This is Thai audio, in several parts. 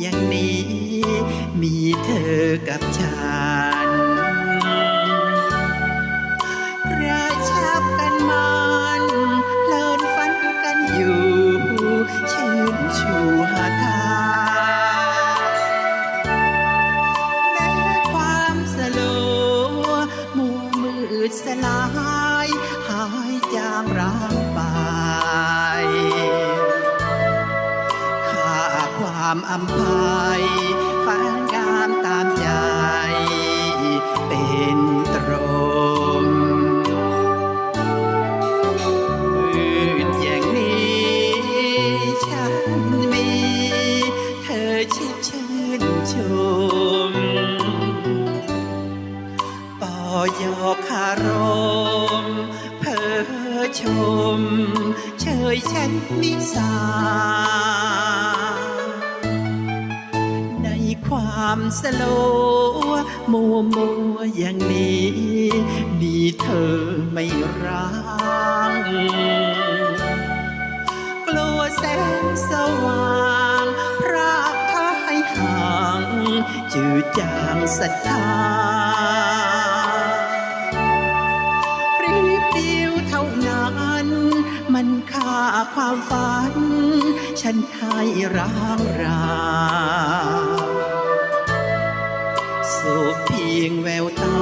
อย่างนี้ มีเธอกับฉันกระชับกันมันเพลินฝันกันอยู่ ชื่นชูหาทางแม้ความสโลมู่มืดสลาย หายจางร้างไปข้ ความอำพายฟ้างามตามใจ เป็นตรงมืดอย่างนี้ฉันมี เธอชิดชื่นชมปอยอคารมเพอชม เชยฉันมิสา ความสโลมัวมัวอย่างนี้มีเธอไม่รังกลัวแสงสว่างพรากพาให้ห่างจืดจางศรัทธารีบเดียวเท่านั้น มันค่าความฝัน ฉันให้ร้างรา สุขเพียงแววตา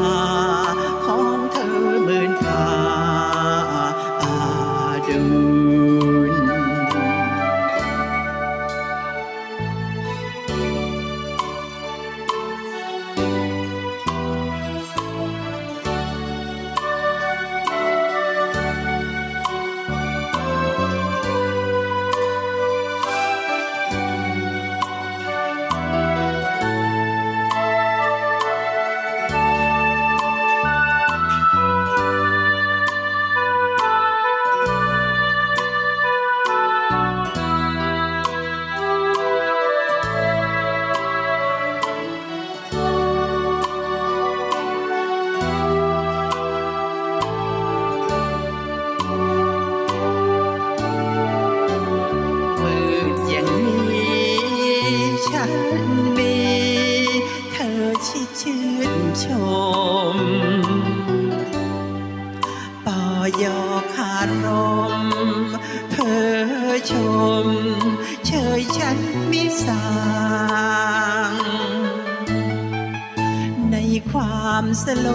อยอคารมเธอชม เชยฉันมิสางในความสโล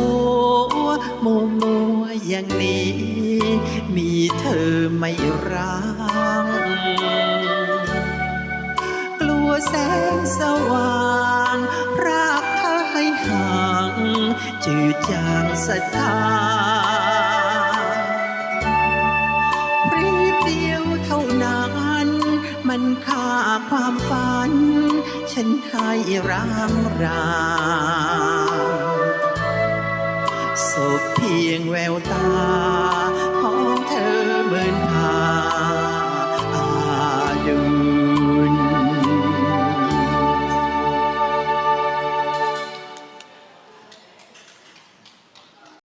มัวมัวอย่างนี้ มีเธอไม่รังกลัวแสงสว่างรากเธอให้ห่างจืดจางศรัทธาป ความฝัน ฉันให้ร้างรางศพเพียงแววตา